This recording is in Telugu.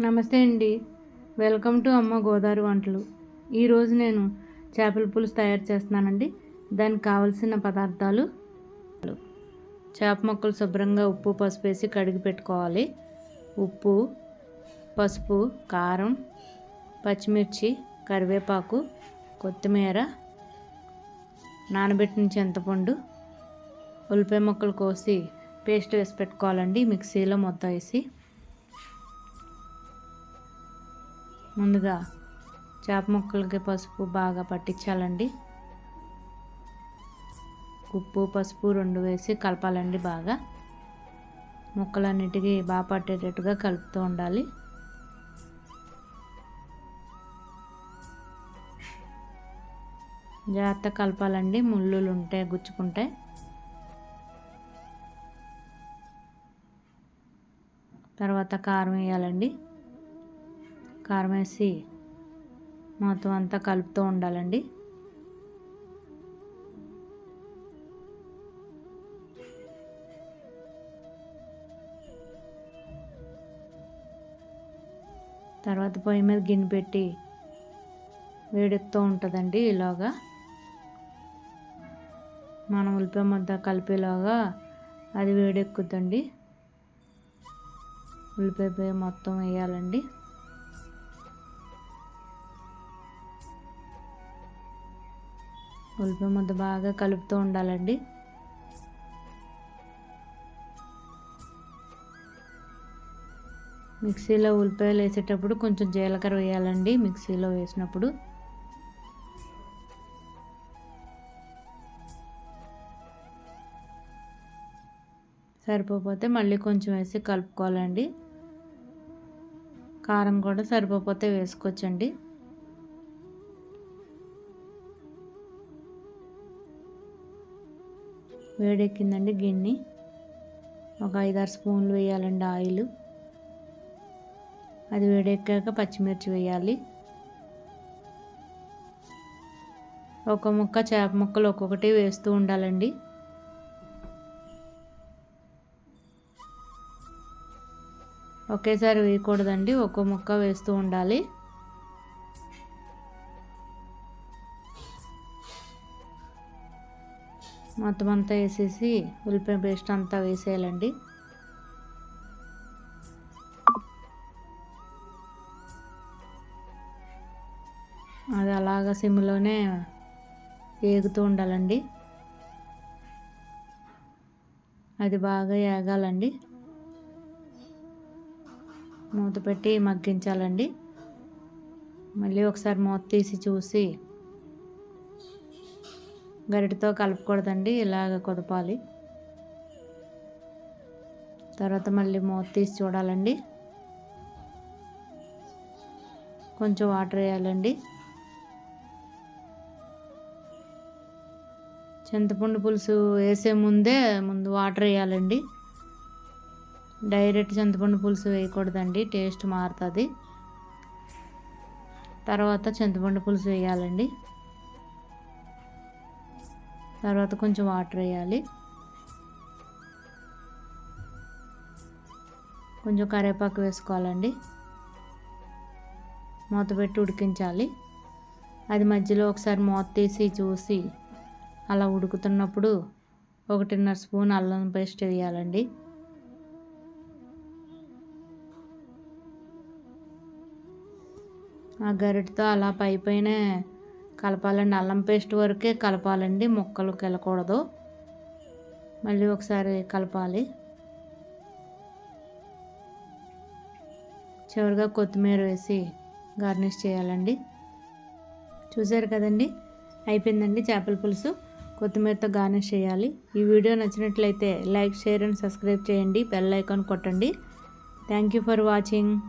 నమస్తే అండి. వెల్కమ్ టు అమ్మ గోదావరి వంటలు. ఈరోజు నేను చేపల పులుసు తయారు చేస్తున్నానండి. దానికి కావలసిన పదార్థాలు చేప ముక్కలు శుభ్రంగా ఉప్పు పసుపు వేసి కడిగి పెట్టుకోవాలి. ఉప్పు పసుపు కారం పచ్చిమిర్చి కరివేపాకు కొత్తిమీర నానబెట్టిన చింతపండు ఉల్లిపాయ ముక్కలు కోసి పేస్ట్ వేసి పెట్టుకోవాలండి. మిక్సీలో మొత్తం వేసి ముందుగా చేప ముక్కలకి పసుపు బాగా పట్టించాలండి. ఉప్పు పసుపు రెండు వేసి కలపాలండి బాగా. ముక్కలన్నిటికీ బాగా పట్టేటట్టుగా కలుపుతూ ఉండాలి. జాగ్రత్త కలపాలండి. ముళ్ళులు ఉంటాయి గుచ్చుకుంటాయి తర్వాత కారం వేయాలండి. కారం వేసి మొత్తం అంతా కలుపుతూ ఉండాలండి. తర్వాత పొయ్యి మీద గిన్నె పెట్టి వేడెక్కుతూ ఉంటుందండి ఇలాగా. మనం ఉల్లిపాయ ముద్ద కలిపేలాగా అది వేడెక్కుద్దండి. ఉల్లిపాయ మొత్తం వేయాలండి. ఉల్లిపాయ ముద్ద బాగా కలుపుతూ ఉండాలండి. మిక్సీలో ఉల్లిపాయలు వేసేటప్పుడు కొంచెం జీలకర్ర వేయాలండి మిక్సీలో వేసినప్పుడు. సరిపోతే మళ్ళీ కొంచెం వేసి కలుపుకోవాలండి. కారం కూడా సరిపోతే వేసుకోవచ్చండి. వేడెక్కిందండి గిన్నె. ఒక ఐదారు స్పూన్లు వేయాలండి ఆయిల్. అది వేడెక్కాక పచ్చిమిర్చి వేయాలి. ఒక ముక్క చేప ముక్కలు ఒక్కొక్కటి వేస్తూ ఉండాలండి. ఒకేసారి వేయకూడదండి ఒక్కో ముక్క వేస్తూ ఉండాలి. మొత్తం అంతా వేసేసి ఉల్లిపాయ పేస్ట్ అంతా వేసేయాలండి. అది అలాగ సిమ్లోనే వేగుతూ ఉండాలండి. అది బాగా ఏగాలండి. మూత పెట్టి మగ్గించాలండి. మళ్ళీ ఒకసారి మూత తీసి చూసి గరిటతో కలపకూడదండి ఇలాగ కుదపాలి. తర్వాత మళ్ళీ మూత తీసి చూడాలండి. కొంచెం వాటర్ వేయాలండి. చింతపండు పులుసు వేసే ముందే ముందు వాటర్ వేయాలండి. డైరెక్ట్ చింతపండు పులుసు వేయకూడదండి టేస్ట్ మారుతుంది. తర్వాత చింతపండు పులుసు వేయాలండి. తర్వాత కొంచెం వాటర్ వేయాలి. కొంచెం కరివేపాకు వేసుకోవాలండి. మూత పెట్టి ఉడికించాలి. అది మధ్యలో ఒకసారి మూత తీసి చూసి అలా ఉడుకుతున్నప్పుడు ఒకటిన్నర స్పూన్ అల్లం పేస్ట్ వేయాలండి. ఆ గరిటతో అలా పై పైన కలపాలండి. అల్లం పేస్ట్ వరకే కలపాలండి. ముక్కలు కెలకూడదు. మళ్ళీ ఒకసారి కలపాలి. చివరిగా కొత్తిమీర వేసి గార్నిష్ చేయాలండి. చూసారు కదండి? అయిపోయిందండి చేపల పులుసు. కొత్తిమీరతో గార్నిష్ చేయాలి. ఈ వీడియో నచ్చినట్లయితే లైక్ షేర్ అండ్ సబ్స్క్రైబ్ చేయండి. బెల్ ఐకాన్ కొట్టండి. Thank you for watching.